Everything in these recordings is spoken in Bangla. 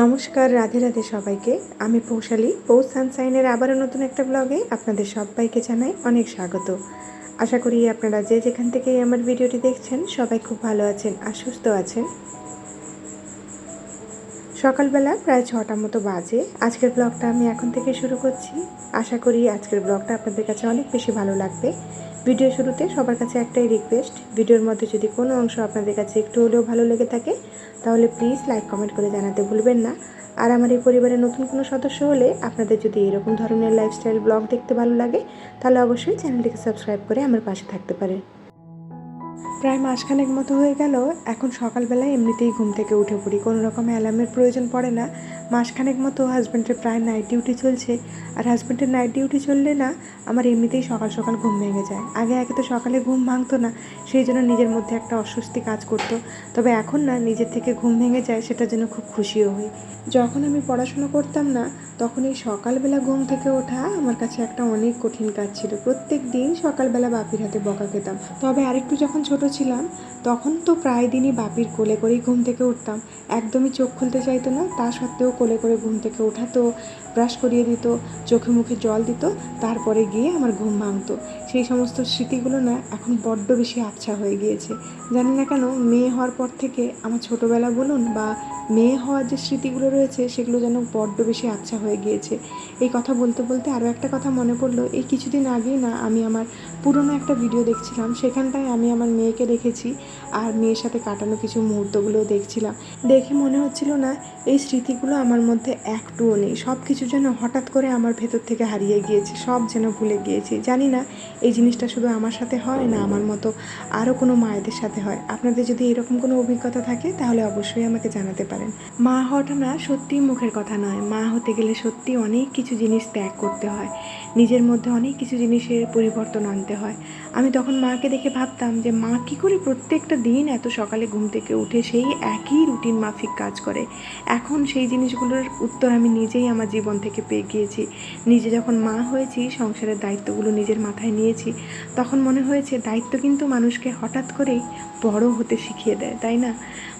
নমস্কার, রাধে রাধে সবাইকে। আমি পৌশালী পৌষ সানসাইনের আবারও নতুন একটা ব্লগে আপনাদের সবাইকে জানাই অনেক স্বাগত। আশা করি আপনারা যে যেখান থেকে আমার ভিডিওটি দেখছেন, সবাই খুব ভালো আছেন আর সুস্থ আছেন। সকালবেলা প্রায় ছটা মতো বাজে। আজকের ব্লগটা আমি এখন থেকে শুরু করছি। আশা করি আজকের ব্লগটা আপনাদের কাছে অনেক বেশি ভালো লাগবে। ভিডিও শুরুতে সবার কাছে একটাই রিকোয়েস্ট ভিডিওর মধ্যে যদি কোনো অংশ আপনাদের কাছে একটু হলেও ভালো লেগে থাকে, তাহলে প্লিজ লাইক কমেন্ট করে জানাতে ভুলবেন না। আর আমার এই পরিবারের নতুন কোনো সদস্য হলে আপনাদের যদি এরকম ধরনের লাইফস্টাইল ব্লগ দেখতে ভালো লাগে, তাহলে অবশ্যই চ্যানেলটিকে সাবস্ক্রাইব করে আমার পাশে থাকতে পারে প্রায় মাসখানেক মতো হয়ে গেল, এখন সকালবেলায় এমনিতেই ঘুম থেকে উঠে পড়ি, কোনো রকম অ্যালার্মের প্রয়োজন পড়ে না। মাসখানেক মতো হাজব্যান্ডের প্রায় নাইট ডিউটি চলছে। আর হাজব্যান্ডের নাইট ডিউটি চললে না, আমার এমনিতেই সকাল সকাল ঘুম ভেঙে যায়। আগে আগে তো সকালে ঘুম ভাঙতো না, সেই জন্য নিজের মধ্যে একটা অস্বস্তি কাজ করতো। তবে এখন না, নিজের থেকে ঘুম ভেঙে যায়, সেটার জন্য খুব খুশিও হই। যখন আমি পড়াশোনা করতাম না, তখন এই সকালবেলা ঘুম থেকে ওঠা আমার কাছে একটা অনেক কঠিন কাজ ছিল। প্রত্যেক দিন সকালবেলা বাপির হাতে বকা খেতাম। তবে আরেকটু যখন ছোট ছিলাম, তখন তো প্রায় দিনই বাপির কোলে করেই ঘুম থেকে উঠতাম। একদমই চোখ খুলতে চাইতো না, তা সত্ত্বেও কোলে করে ঘুম থেকে ওঠাতো ব্রাশ করিয়ে দিত, চোখে মুখে জল দিত, তারপরে গিয়ে আমার ঘুম ভাঙতো। সেই সমস্ত স্মৃতিগুলো না এখন বড্ড বেশি আবছা হয়ে গিয়েছে। জানি না কেন, মেয়ে হওয়ার পর থেকে আমার ছোটোবেলা বলুন বা মেয়ে হওয়ার যে স্মৃতিগুলো রয়েছে, সেগুলো যেন বড্ড বেশি আচ্ছা হয়ে গিয়েছে। এই কথা বলতে বলতে আরও একটা কথা মনে পড়ল। এই কিছুদিন আগেই না আমি আমার পুরনো একটা ভিডিও দেখছিলাম। সেখানটায় আমি আমার মেয়েকে দেখেছি আর মেয়ের সাথে কাটানো কিছু মুহূর্তগুলো দেখছিলাম। দেখে মনে হচ্ছিল না এই স্মৃতিগুলো আমার মধ্যে একটুও নেই। সব কিছু যেন হঠাৎ করে আমার ভেতর থেকে হারিয়ে গিয়েছে, সব যেন ভুলে গিয়েছি। জানি না, এই জিনিসটা শুধু আমার সাথে হয় না আমার মতো আরও কোনো মায়েদের সাথে হয়? আপনাদের যদি এরকম কোনো অভিজ্ঞতা থাকে, তাহলে অবশ্যই আমাকে জানাতে পারেন। মা হওয়াটা না সত্যিই মুখের কথা নয়। মা হতে গেলে সত্যি অনেক কিছু জিনিস ত্যাগ করতে হয়। নিজের মধ্যে অনেক কিছু জিনিসের পরিবর্তন আনতে হয়। আমি তখন মাকে দেখে ভাবতাম যে, মা, কী করে প্রত্যেকটা দিন এত সকালে ঘুম থেকে উঠে সেই একই রুটিন মাফিক কাজ করে? এখন সেই জিনিসগুলোর উত্তর আমি নিজেই আমার জীবন থেকে পেয়ে গিয়েছি। নিজে যখন মা হয়েছি, সংসারের দায়িত্বগুলো নিজের মাথায় নিয়েছি, তখন মনে হয়েছে দায়িত্ব কিন্তু মানুষকে হঠাৎ করেই বড় হতে শিখিয়ে দেয়, তাই না?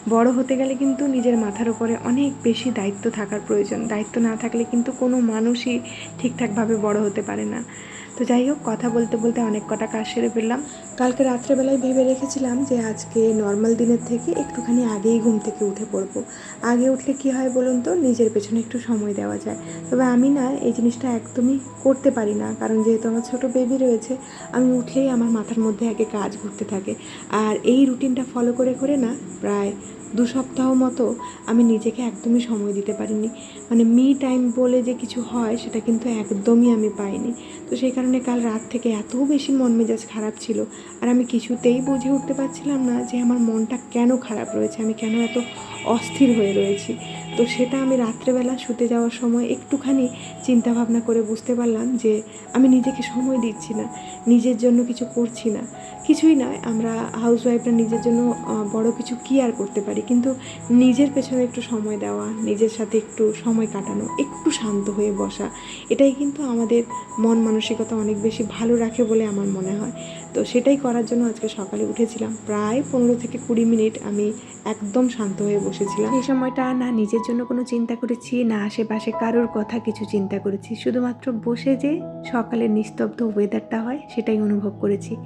বড় হতে গেলে কিন্তু নিজের মাথার উপরে অনেক বেশি দায়িত্ব থাকার প্রয়োজন। দায়িত্ব না থাকলে কিন্তু কোনো মানুষই ঠিকঠাকভাবে বড় হতে পারে না। তো যাই হোক, কথা বলতে বলতে অনেক কটা কাজ সেরে ফেললাম। কালকে রাত্রেবেলায় ভেবে রেখেছিলাম যে আজকে নর্মাল দিনের থেকে একটুখানি আগেই ঘুম থেকে উঠে পড়ব। আগে উঠলে কি হয় বলুন তো? নিজের পেছনে একটু সময় দেওয়া যায়। তবে আমি না এই জিনিসটা একদমই করতে পারি না। কারণ যেহেতু আমার ছোট বেবি রয়েছে, আমি উঠলেই আমার মাথার মধ্যে আগে কাজ ঘুরতে থাকে। আর এই রুটিনটা ফলো করে করে না প্রায় দু সপ্তাহ মতো আমি নিজেকে একদমই সময় দিতে পারিনি। মানে মি টাইম বলে যে কিছু হয়, সেটা কিন্তু একদমই আমি পাইনি। তো সেই কারণে কাল রাত থেকে এত বেশি মন মেজাজ খারাপ ছিল। আর আমি কিছুতেই বুঝে উঠতে পারছিলাম না যে আমার মনটা কেন খারাপ রয়েছে, আমি কেন এত অস্থির হয়ে রয়েছি। তো সেটা আমি রাত্রেবেলা শুতে যাওয়ার সময় একটুখানি চিন্তা ভাবনা করে বুঝতে পারলাম যে আমি নিজেকে সময় দিচ্ছি না, নিজের জন্য কিছু করছি না। কিছুই নয়, আমরা হাউসওয়াইফরা নিজের জন্য বড় কিছু কি আর করতে পারি, কিন্তু নিজের পেছনে একটু সময় দেওয়া, নিজের সাথে একটু সময় কাটানো, একটু শান্ত হয়ে বসা, এটাই কিন্তু আমাদের মন মানসিকতা অনেক বেশি ভালো রাখে বলে আমার মনে হয়। তো সেটাই করার জন্য আজকে সকালে উঠেছিলাম। প্রায় পনেরো থেকে কুড়ি মিনিট আমি একদম শান্ত হয়ে বসেছিলাম। এই সময়টা না নিজের জন্য কোনো চিন্তা করেছি, না আশেপাশে কারোর কথা কিছু চিন্তা করেছি। শুধুমাত্র বসে যে সকালের নিস্তব্ধ ওয়েদারটা হয়, সেটাই অনুভব করেছি।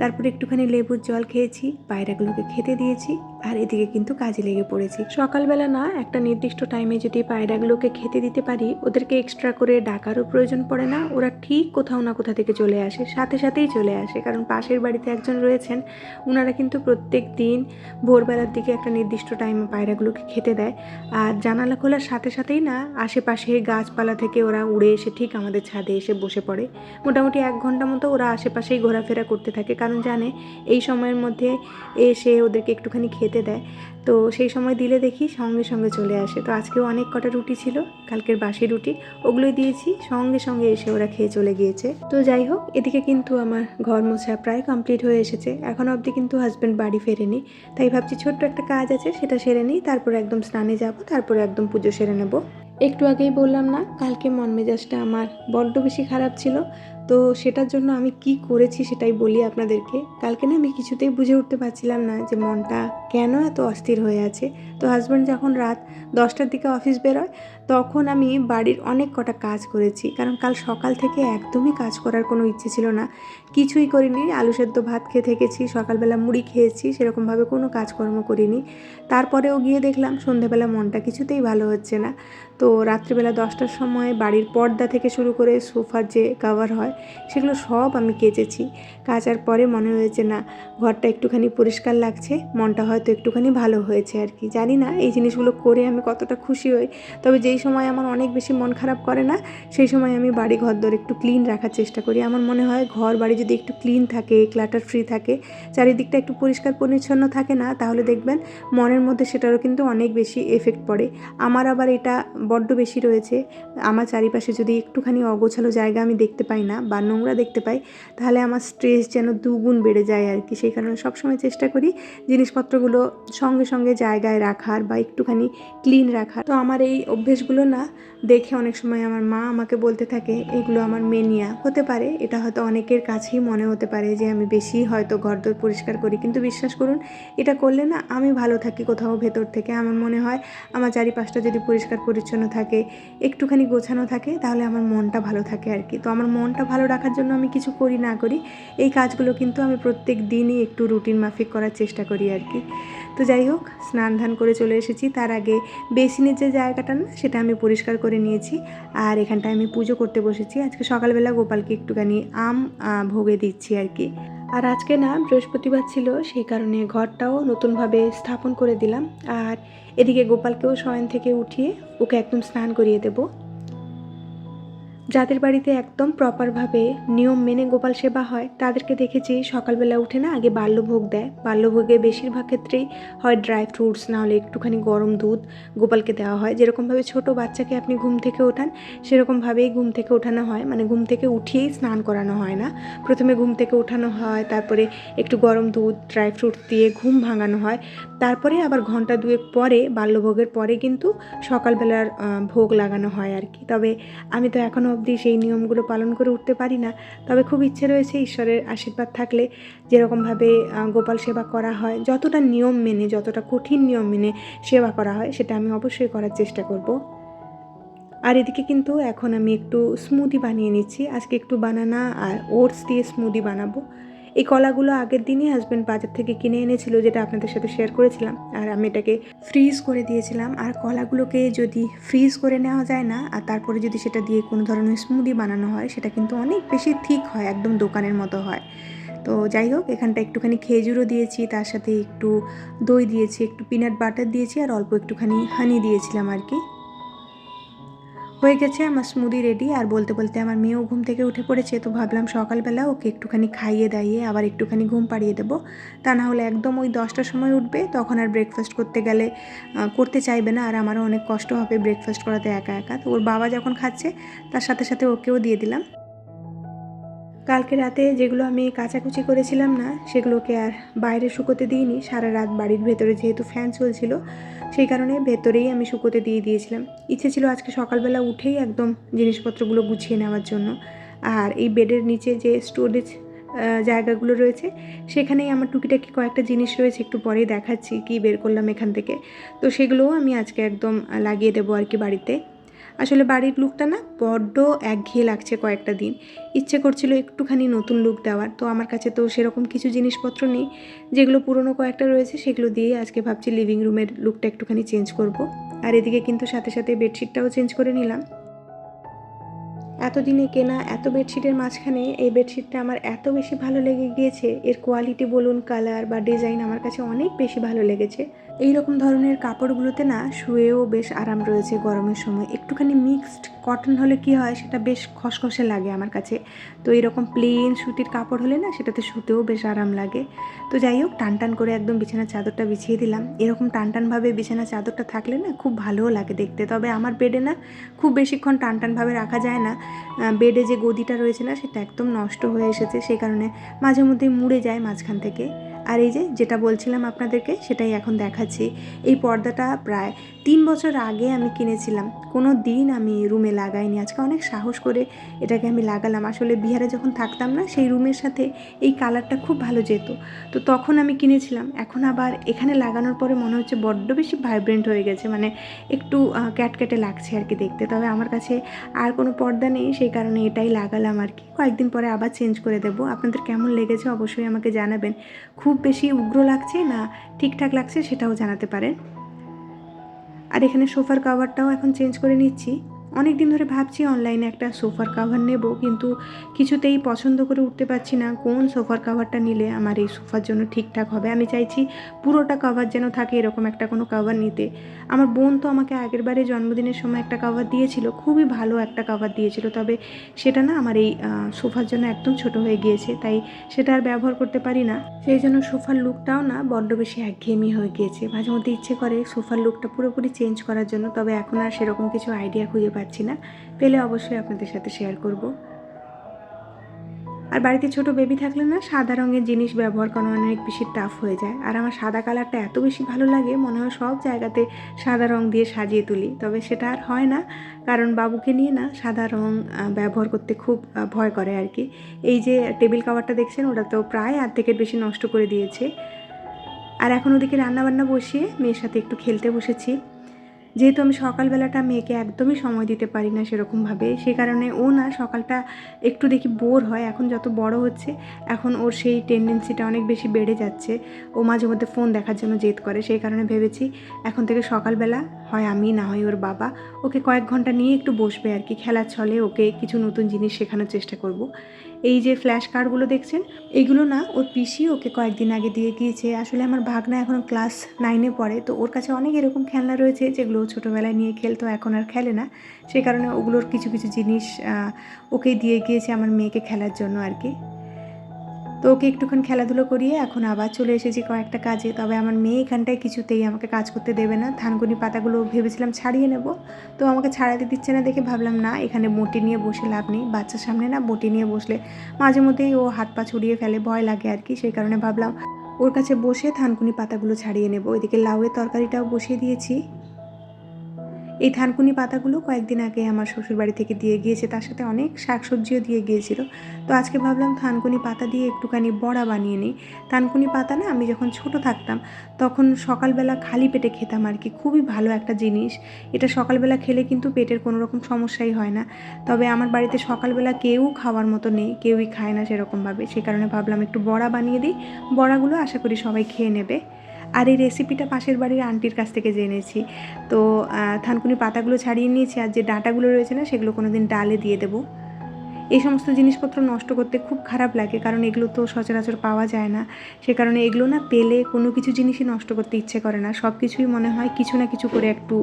তারপরে একটুখানি লেবুর জল খেয়েছি, পায়রাগুলোকে খেতে দিয়েছি, আর এদিকে কিন্তু কাজে লেগে পড়েছি। সকালবেলা না, একটা নির্দিষ্ট টাইমে যদি পায়রাগুলোকে খেতে দিতে পারি, ওদেরকে এক্সট্রা করে ডাকারও প্রয়োজন পড়ে না, ওরা ঠিক কোথাও না কোথা থেকে চলে আসে, সাথে সাথেই চলে আসে। কারণ পাশের বাড়িতে একজন রয়েছেন ওনারা কিন্তু প্রত্যেক দিন ভোরবেলার দিকে একটা নির্দিষ্ট টাইমে পায়রাগুলোকে খেতে দেয়। আর জানালা খোলার সাথে সাথেই না, আশেপাশে গাছপালা থেকে ওরা উড়ে এসে ঠিক আমাদের ছাদে এসে বসে পড়ে। মোটামুটি এক ঘণ্টা মতো ওরা আশেপাশেই ঘোরাফেরা করতে থাকে কারণ জানে এই সময়ের মধ্যে এসে ওদেরকে একটুখানি খেতে দেয়। তো সেই সময় দিলে দেখি সঙ্গে সঙ্গে চলে আসে। তো আজকেও অনেক কটা রুটি ছিল, কালকের বাসি রুটি, ওগুলোই দিয়েছি। সঙ্গে সঙ্গে এসে ওরা খেয়ে চলে গিয়েছে। তো যাই হোক, এদিকে কিন্তু আমার ঘর মোছা প্রায় কমপ্লিট হয়ে এসেছে। এখন অবধি কিন্তু হাজব্যান্ড বাড়ি ফেরেনি। তাই ভাবছি ছোট্ট একটা কাজ আছে, সেটা সেরে নিই, তারপর একদম স্নানে যাব, তারপরে একদম পুজো সেরে নেব। একটু আগেই বললাম না, কালকে মন মেজাজটা আমার বড্ড বেশি খারাপ ছিল। তো সেটার জন্য আমি কি করেছি সেটাই বলি আপনাদেরকে। কালকে না আমি কিছুতেই বুঝে উঠতে পারছিলাম না যে মনটা কেন এত অস্থির হয়ে আছে। তো হাজব্যান্ড যখন রাত দশটার দিকে অফিস বেরোয় তখন আমি বাড়ির অনেক কটা কাজ করেছি, কারণ কাল সকাল থেকে একদমই কাজ করার কোনো ইচ্ছে ছিল না। কিছুই করিনি, আলু সেদ্ধ ভাত খেয়ে থেকেছি, সকালবেলা মুড়ি খেয়েছি, সেরকমভাবে কোনো কাজকর্ম করিনি। তারপরেও গিয়ে দেখলাম সন্ধেবেলা মনটা কিছুতেই ভালো হচ্ছে না। তো রাত্রিবেলা দশটার সময় বাড়ির পর্দা থেকে শুরু করে সোফার যে কাভার হয়, সেগুলো সব আমি কেচেছি। কাচার পরে মনে হয়েছে, না, ঘরটা একটুখানি পরিষ্কার লাগছে, মনটা হয়তো একটুখানি ভালো হয়েছে আর কি। জানি না এই জিনিসগুলো করে আমি কতটা খুশি হই, তবে যেই সময় আমার অনেক বেশি মন খারাপ করে না, সেই সময় আমি বাড়ি ঘর দর একটু ক্লিন রাখার চেষ্টা করি। আমার মনে হয় ঘর বাড়ি যদি একটু ক্লিন থাকে ক্লাটার ফ্রি থাকে, চারিদিকটা একটু পরিষ্কার পরিচ্ছন্ন থাকে না, তাহলে দেখবেন মনের মধ্যে সেটারও কিন্তু অনেক বেশি এফেক্ট পড়ে। আমার আবার এটা বড্ড বেশি রয়েছে। আমার চারিপাশে যদি একটুখানি অগোছালো জায়গা আমি দেখতে পাই না বা নোংরা দেখতে পাই, তাহলে আমার স্ট্রেস যেন দুগুণ বেড়ে যায় আর কি। সেই কারণে সবসময় চেষ্টা করি জিনিসপত্রগুলো সঙ্গে সঙ্গে জায়গায় রাখার বা একটুখানি ক্লিন রাখার। তো আমার এই অভ্যেসগুলো না দেখে অনেক সময় আমার মা আমাকে বলতে থাকে, এগুলো আমার মেনিয়া। হতে পারে, এটা হয়তো অনেকের কাছেই মনে হতে পারে যে আমি বেশি হয়তো ঘরদোর পরিষ্কার করি। কিন্তু বিশ্বাস করুন, এটা করলে না আমি ভালো থাকি কোথাও ভেতর থেকে। আমার মনে হয় আমার চারিপাশটা যদি পরিষ্কার পরিচ্ছন্ন থাকে, একটুখানি গোছানো থাকে, তাহলে আমার মনটা ভালো থাকে আর কি। তো আমার মনটা ভালো রাখার জন্য আমি কিছু করি না করি, এই কাজগুলো কিন্তু আমি প্রত্যেক দিনই একটু রুটিন মাফিক করার চেষ্টা করি আর কি। তো যাই হোক, স্নান ধান করে চলে এসেছি। তার আগে বেসিনের যে জায়গাটা না, সেটা আমি পরিষ্কার করে নিয়েছি। আর এখানটায় আমি পুজো করতে বসেছি। আজকে সকালবেলা গোপালকে একটুখানি আম ভোগে দিচ্ছি আর কি। আর আজকে না, বৃহস্পতিবার ছিল, সেই কারণে ঘরটাও নতুনভাবে স্থাপন করে দিলাম। আর এদিকে গোপালকেও শয়ন থেকে উঠিয়ে ওকে একদম স্নান করিয়ে দেবো। যাদের বাড়িতে একদম প্রপারভাবে নিয়ম মেনে গোপাল সেবা হয়, তাদেরকে দেখেছি সকালবেলা উঠে না আগে বাল্যভোগ দেয়। বাল্যভোগে বেশিরভাগ ক্ষেত্রেই হয় ড্রাই ফ্রুটস না হলে একটুখানি গরম দুধ গোপালকে দেওয়া হয়। যেরকমভাবে ছোট বাচ্চাকে আপনি ঘুম থেকে ওঠান, সেরকমভাবেই ঘুম থেকে ওঠানো হয়। মানে ঘুম থেকে উঠিয়েই স্নান করানো হয় না। প্রথমে ঘুম থেকে ওঠানো হয়, তারপরে একটু গরম দুধ ড্রাই ফ্রুটস দিয়ে ঘুম ভাঙানো হয়। তারপরে আবার ঘণ্টা দুয়েক পরে, বাল্যভোগের পরে কিন্তু সকালবেলার ভোগ লাগানো হয় আর কি। তবে আমি তো এখনও অবধি সেই নিয়মগুলো পালন করে উঠতে পারি না। তবে খুব ইচ্ছে রয়েছে ঈশ্বরের আশীর্বাদ থাকলে যেরকমভাবে গোপাল সেবা করা হয়, যতটা নিয়ম মেনে, যতটা কঠিন নিয়ম মেনে সেবা করা হয়, সেটা আমি অবশ্যই করার চেষ্টা করব। আর এদিকে কিন্তু এখন আমি একটু স্মুদি বানিয়ে নিচ্ছি। আজকে একটু বানানা আর ওটস দিয়ে স্মুদি বানাবো। এই কলাগুলো আগের দিনই হাজব্যান্ড বাজার থেকে কিনে এনেছিল, যেটা আপনাদের সাথে শেয়ার করেছিলাম। আর আমি এটাকে ফ্রিজ করে দিয়েছিলাম। আর কলাগুলোকে যদি ফ্রিজ করে নেওয়া যায় না, আর তারপরে যদি সেটা দিয়ে কোনো ধরনের স্মুদি বানানো হয়, সেটা কিন্তু অনেক বেশি ঠিক হয়, একদম দোকানের মতো হয়। তো যাই হোক, এখানটা একটুখানি খেজুরও দিয়েছি, তার সাথে একটু দই দিয়েছি, একটু পিনাট বাটার দিয়েছি, আর অল্প একটুখানি হানি দিয়েছিলাম আর কি। হয়ে গেছে, আমার স্মুদি রেডি আর বলতে বলতে আমার মেয়েও ঘুম থেকে উঠে পড়েছে, তো ভাবলাম সকালবেলা ওকে একটুখানি খাইয়ে দাইয়ে আবার একটুখানি ঘুম পাড়িয়ে দেবো। তা না হলে একদম ওই দশটার সময় উঠবে, তখন আর ব্রেকফাস্ট করতে গেলে করতে চাইবে না। আর আমারও অনেক কষ্ট হবে ব্রেকফাস্ট করাতে একা একা। তো ওর বাবা যখন খাচ্ছে, তার সাথে সাথে ওকেও দিয়ে দিলাম। কালকে রাতে যেগুলো আমি কাচাকুচি করেছিলাম না, সেগুলোকে আর বাইরে শুকোতে দিইনি। সারা রাত বাড়ির ভেতরে যেহেতু ফ্যান চলছিল সেই কারণে ভেতরেই আমি শুকোতে দিয়ে দিয়েছিলাম। ইচ্ছে ছিল আজকে সকালবেলা উঠেই একদম জিনিসপত্রগুলো গুছিয়ে নেওয়ার জন্য। আর এই বেডের নিচে যে স্টোরেজ জায়গাগুলো রয়েছে, সেখানেই আমার টুকিটাকি কয়েকটা জিনিস রয়েছে, একটু পরেই দেখাচ্ছি কি বের করলাম এখান থেকে। তো সেগুলোও আমি আজকে একদম লাগিয়ে দেবো আর কি বাড়িতে। আসলে বাড়ির লুকটা না বড্ড একঘেয়ে লাগছে কয়েকটা দিন। ইচ্ছে করছিল একটুখানি নতুন লুক দেওয়ার। তো আমার কাছে তো সেরকম কিছু জিনিসপত্র নেই। যেগুলো পুরনো কয়েকটা রয়েছে সেগুলো দিয়ে আজকে ভাবছি লিভিং রুমের লুকটা একটুখানি চেঞ্জ করব। আর এদিকে কিন্তু সাথে সাথে বেডশিটটাও চেঞ্জ করে নিলাম। এতদিনে কেনা এত বেডশিটের মাঝখানে এই বেডশিটটা আমার এত বেশি ভালো লেগে গিয়েছে। এর কোয়ালিটি বলুন কালার বা ডিজাইন আমার কাছে অনেক বেশি ভালো লেগেছে। এই রকম ধরনের কাপড়গুলোতে না শুয়েও বেশ আরাম রয়েছে গরমের সময়। একটুখানি মিক্সড কটন হলে কি হয়, সেটা বেশ খসখসে লাগে আমার কাছে। তো এরকম প্লেন সুতির কাপড় হলে না সেটাতে শুতেও বেশ আরাম লাগে। তো যাই হোক টান টান করে একদম বিছানার চাদরটা বিছিয়ে দিলাম। এরকম টান টানভাবে বিছানার চাদরটা থাকলে না খুব ভালোও লাগে দেখতে। তবে আমার বেডে না খুব বেশিক্ষণ টান টানভাবে রাখা যায় না। বেডে যে গদিটা রয়েছে না, সেটা একদম নষ্ট হয়ে এসেছে। সেই কারণে মাঝে মধ্যেই মুড়ে যায় মাঝখান থেকে। আর এই যে যেটা বলছিলাম আপনাদেরকে সেটাই এখন দেখাচ্ছি। এই পর্দাটা প্রায় তিন বছর আগে আমি কিনেছিলাম। কোনো দিন আমি রুমে লাগাইনি। আজকে অনেক সাহস করে এটাকে আমি লাগালাম। আসলে বিহারে যখন থাকতাম না, সেই রুমের সাথে এই কালারটা খুব ভালো যেত। তো তখন আমি কিনেছিলাম। এখন আবার এখানে লাগানোর পরে মনে হচ্ছে বড্ড বেশি ভাইব্রেন্ট হয়ে গেছে। মানে একটু ক্যাটক্যাটে লাগছে আর কি দেখতে। তবে আমার কাছে আর কোনো পর্দা নেই। সেই কারণে এটাই লাগালাম আর কি। কয়েকদিন পরে আবার চেঞ্জ করে দেবো। আপনাদের কেমন লেগেছে অবশ্যই আমাকে জানাবেন। খুব বেশি উগ্র লাগছে না, ঠিকঠাক লাগছে সেটাও জানাতে পারেন। আর এখানে সোফার কাভারটাও এখন চেঞ্জ করে নিচ্ছি। অনেক দিন ধরে ভাবছি অনলাইনে একটা সোফার কাভার নেব, কিন্তু কিছুতেই পছন্দ করে উঠতে পারছি না। কোন সোফার কাভারটা নিলে আমার এই সোফার জন্য ঠিকঠাক হবে? আমি চাইছি পুরোটা কাভার যেন থাকে এরকম একটা কোনো কাভার নিতে। আমার বোন তো আমাকে আগের বারে জন্মদিনের সময় একটা কাভার দিয়েছিল, খুবই ভালো একটা কাভার দিয়েছিল, তবে সেটা না আমার এই সোফার জন্য একদম ছোট হয়ে গিয়েছে, তাই সেটা আর ব্যবহার করতে পারি না। সেই জন্য সোফার লুকটাও না বড্ড বেশি একঘেয়েমি হয়ে গিয়েছে। মাঝে মধ্যে ইচ্ছে করে সোফার লুকটা পুরোপুরি চেঞ্জ করার জন্য, তবে এখন আর সেরকম কিছু আইডিয়া খুঁজে পাচ্ছি না, পেলে অবশ্যই আপনাদের সাথে শেয়ার করব। আর বাড়িতে ছোট বেবি থাকলে না সাদা রঙের জিনিস ব্যবহার করা অনেক বেশি টাফ হয়ে যায়। আর আমার সাদা কালারটা এত বেশি ভালো লাগে, মনে হয় সব জায়গাতে সাদা রং দিয়ে সাজিয়ে তুলি। তবে সেটা আর হয় না, কারণ বাবুকে নিয়ে না সাদা রং ব্যবহার করতে খুব ভয় করে আর কি। এই যে টেবিল কাভারটা দেখছেন, ওটা তো প্রায় অর্ধেকের বেশি নষ্ট করে দিয়েছে। আর এখন ওদিকে রান্নাবান্না বসিয়ে মেয়ের সাথে একটু খেলতে বসেছি। যেহেতু আমি সকালবেলাটা মেয়েকে একদমই সময় দিতে পারি না সেরকমভাবে সেই কারণে ও না সকালটা একটু দেখি বোর হয়, এখন যত বড় হচ্ছে, এখন ওর সেই টেন্ডেন্সিটা অনেক বেশি বেড়ে যাচ্ছে। ও মাঝে মধ্যে ফোন দেখার জন্য জেদ করে, সেই কারণে ভেবেছি এখন থেকে সকালবেলা, হয় আমি না হয় ওর বাবা, ওকে কয়েক ঘণ্টা নিয়ে একটু বসবে আর কি খেলার ছলে ওকে কিছু নতুন জিনিস শেখানোর চেষ্টা করব। এই যে ফ্ল্যাশ কার্ডগুলো দেখছেন, এগুলো না ওর পিসি ওকে কয়েকদিন আগে দিয়ে গিয়েছে। আসলে আমার ভাগনা এখন ক্লাস নাইনে পড়ে, তো ওর কাছে অনেক এরকম খেলনা রয়েছে যেগুলো ছোটোবেলায় নিয়ে খেলতো, এখন আর খেলে না। সেই কারণে ওগুলোর কিছু কিছু জিনিস ওকে দিয়ে গিয়েছে আমার মেয়েকে খেলার জন্য আর কি। তো ওকে একটুক্ষণ খেলাধুলো করিয়ে এখন আবার চলে এসেছি কয়েকটা কাজে। তবে আমার মেয়ে এখানটায় কিছুতেই আমাকে কাজ করতে দেবে না। ধানকুনি পাতাগুলো ভেবেছিলাম ছাড়িয়ে নেব। তো আমাকে ছাড়াতে দিচ্ছে না দেখে ভাবলাম, না, এখানে বটি নিয়ে বসে লাভ নেই। বাচ্চার সামনে না বটি নিয়ে বসলে মাঝে মধ্যেই ও হাত পা ছড়িয়ে ফেলে, ভয় লাগে আর কি। সেই কারণে ভাবলাম, ওর কাছে বসে থানকুনি পাতাগুলো ছাড়িয়ে নেব। ওইদিকে লাউয়ের তরকারিটাও বসিয়ে দিয়েছি। এই থানকুনি পাতাগুলো কয়েকদিন আগে আমার শ্বশুর বাড়ি থেকে দিয়ে গিয়েছে, তার সাথে অনেক শাকসবজিও দিয়ে গিয়েছিল। তো আজকে ভাবলাম থানকুনি পাতা দিয়ে একটুখানি বড়া বানিয়ে নিই। থানকুনি পাতা না, আমি যখন ছোট থাকতাম, তখন সকালবেলা খালি পেটে খেতাম আর কি, খুবই ভালো একটা জিনিস। এটা সকালবেলা খেলে কিন্তু পেটের কোনো রকম সমস্যাই হয় না। তবে আমার বাড়িতে সকালবেলা কেউ খাওয়ার মতো নেই, কেউই খায় না সেরকমভাবে। সে কারণে ভাবলাম একটু বড়া বানিয়ে দিই। বড়াগুলো আশা করি সবাই খেয়ে নেবে। আর এই রেসিপিটা পাশের বাড়ির আন্টির কাছ থেকে জেনেছি। তো থানকুনি পাতাগুলো ছাড়িয়ে নিয়েছি আর যে ডাঁটাগুলো রয়েছে না, সেগুলো কোনো দিন ডালে দিয়ে দেবো। এই সমস্ত জিনিসপত্র নষ্ট করতে খুব খারাপ লাগে, কারণ এগুলো তো সচরাচর পাওয়া যায় না। সে কারণে এগুলো না, পেলে কোনো কিছু জিনিসই নষ্ট করতে ইচ্ছে করে না। সব কিছুই মনে হয় কিছু না কিছু করে একটু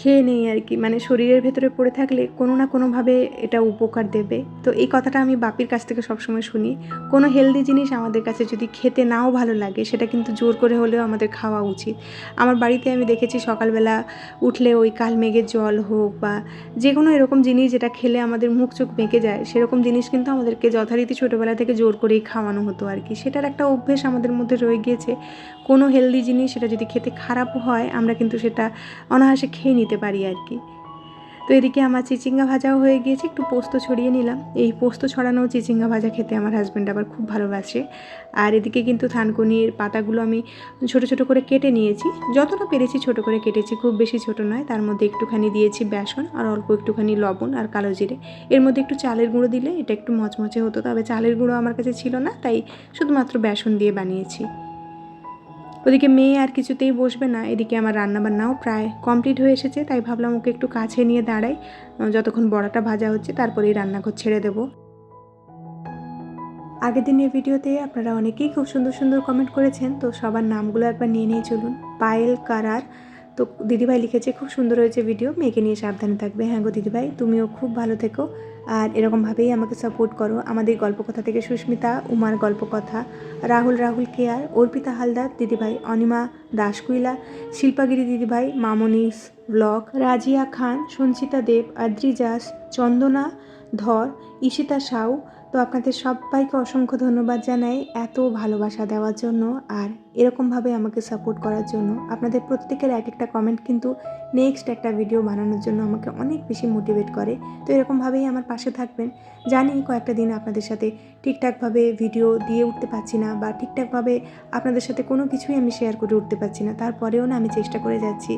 খেয়ে নেই আর কি। মানে শরীরের ভেতরে পড়ে থাকলে কোনো না কোনোভাবে এটা উপকার দেবে। তো এই কথাটা আমি বাপির কাছ থেকে সবসময় শুনি। কোনো হেলদি জিনিস আমাদের কাছে যদি খেতে নাও ভালো লাগে, সেটা কিন্তু জোর করে হলেও আমাদের খাওয়া উচিত। আমার বাড়িতে আমি দেখেছি সকালবেলা উঠলে ওই কাল মেঘের জল হোক বা যে কোনো এরকম জিনিস যেটা খেলে আমাদের মুখ চোখ বেঁকে যায়, সেরকম জিনিস কিন্তু আমাদেরকে যথারীতি ছোটোবেলা থেকে জোর করেই খাওয়ানো হতো আর কি। সেটার একটা অভ্যেস আমাদের মধ্যে রয়ে গিয়েছে। কোনো হেলদি জিনিস সেটা যদি খেতে খারাপ হয়, আমরা কিন্তু সেটা অনায়াসে খেয়ে নিতে পারি আর কি। তো এদিকে আমার চিচিঙ্গা ভাজাও হয়ে গিয়েছে, একটু পোস্ত ছড়িয়ে নিলাম। এই পোস্ত ছড়ানো চিচিঙ্গা ভাজা খেতে আমার হাজব্যান্ড আবার খুব ভালোবাসে। আর এদিকে কিন্তু থানকুনির পাতাগুলো আমি ছোট ছোট করে কেটে নিয়েছি। যতটা পেরেছি ছোট করে কেটেছি, খুব বেশি ছোট নয়। তার মধ্যে একটুখানি দিয়েছি বেসন আর অল্প একটুখানি লবণ আর কালো জিরে। এর মধ্যে একটু চালের গুঁড়ো দিলে এটা একটু মচমচে হতো, তবে চালের গুঁড়ো আমার কাছে ছিল না, তাই শুধুমাত্র বেসন দিয়ে বানিয়েছি। ওদিকে মেয়ে আর কিছুতেই বসবে না। এদিকে আমার রান্নাবান্নাও প্রায় কমপ্লিট হয়ে এসেছে, তাই ভাবলাম ওকে একটু কাছে নিয়ে দাঁড়াই। যতক্ষণ বড়াটা ভাজা হচ্ছে, তারপরেই রান্নাঘর ছেড়ে দেবো। আগের দিনের ভিডিওতে আপনারা অনেকেই খুব সুন্দর সুন্দর কমেন্ট করেছেন, তো সবার নামগুলো একবার নিয়ে নিয়ে চলুন। পায়েল কারার, তো দিদিভাই লিখেছে, খুব সুন্দর হয়েছে ভিডিও মেয়েকে নিয়ে সাবধানে থাকবে। হ্যাঁ গো দিদিভাই, তুমিও খুব ভালো থেকো। আর এরকমভাবেই আমাকে সাপোর্ট করো। আমাদের গল্পকথা থেকে সুস্মিতা, উমার গল্পকথা, রাহুল রাহুল কেয়ার, অর্পিতা হালদার, দিদিভাই অনিমা দাসকুইলা শিল্পাগিরি দিদিভাই, মামনিস ব্লক, রাজিয়া খান, সঞ্চিতা দেব, আদ্রিজাস, চন্দনা ধর, ঈশিতা সাউ তো আপনাদের সবাইকে অসংখ্য ধন্যবাদ জানাই এত ভালোবাসা দেওয়ার জন্য আর এরকমভাবে আমাকে সাপোর্ট করার জন্য। আপনাদের প্রত্যেকের এক একটা কমেন্ট কিন্তু নেক্সট একটা ভিডিও বানানোর জন্য আমাকে অনেক বেশি মোটিভেট করে। তো এরকমভাবেই আমার পাশে থাকবেন। জানি কয়েকটা দিন আপনাদের সাথে ঠিকঠাকভাবে ভিডিও দিয়ে উঠতে পারছি না বা ঠিকঠাকভাবে আপনাদের সাথে কোনো কিছুই আমি শেয়ার করে উঠতে পারছি না। তারপরেও না আমি চেষ্টা করে যাচ্ছি।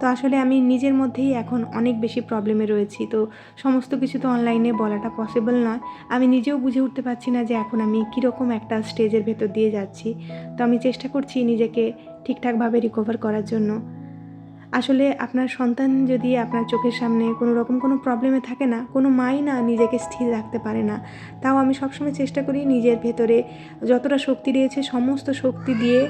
তো আসলে আমি নিজের মধ্যেই এখন অনেক বেশি প্রবলেমে রয়েছি। তো সমস্ত কিছু তো অনলাইনে বলাটা পসিবল নয়। আমি নিজেও বুঝে উঠতে পারছি না যে এখন আমি কীরকম একটা স্টেজের ভেতর দিয়ে যাচ্ছি। তো আমি চেষ্টা করছি নিজেকে ঠিকঠাকভাবে রিকভার করার জন্য। আসলে আপনার সন্তান যদি আপনার চোখের সামনে কোনো রকম কোনো প্রবলেমে থাকে না, কোনো মাই না নিজেকে স্থির রাখতে পারে না, তাও আমি সবসময় চেষ্টা করি নিজের ভেতরে যতটা শক্তি রয়েছে, সমস্ত শক্তি দিয়ে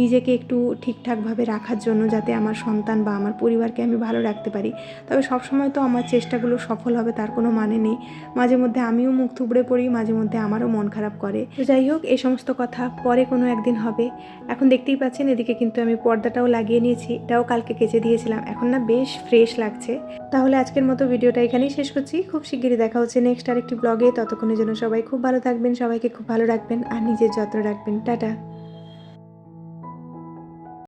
নিজেকে একটু ঠিকঠাকভাবে রাখার জন্য যাতে আমার সন্তান বা আমার পরিবারকে আমি ভালো রাখতে পারি। তবে সবসময় তো আমার চেষ্টাগুলো সফল হবে তার কোনো মানে নেই। মাঝে মধ্যে আমিও মুখ থুবড়ে পড়ি, মাঝে মধ্যে আমারও মন খারাপ করে। তো যাই হোক, এই সমস্ত কথা পরে কোনো একদিন হবে। এখন দেখতেই পাচ্ছেন, এদিকে কিন্তু আমি পর্দাটাও লাগিয়ে নিয়েছি, এটাও কালকে কেচে দিয়েছিলাম। এখন না বেশ ফ্রেশ লাগছে। তাহলে আজকের মতো ভিডিওটা এখানেই শেষ করছি। খুব শিগগিরই দেখা হচ্ছে নেক্সট আরেকটি ব্লগে ততক্ষণের জন্য সবাই খুব ভালো থাকবেন, সবাইকে খুব ভালো রাখবেন, আর নিজের যত্ন রাখবেন। টাটা।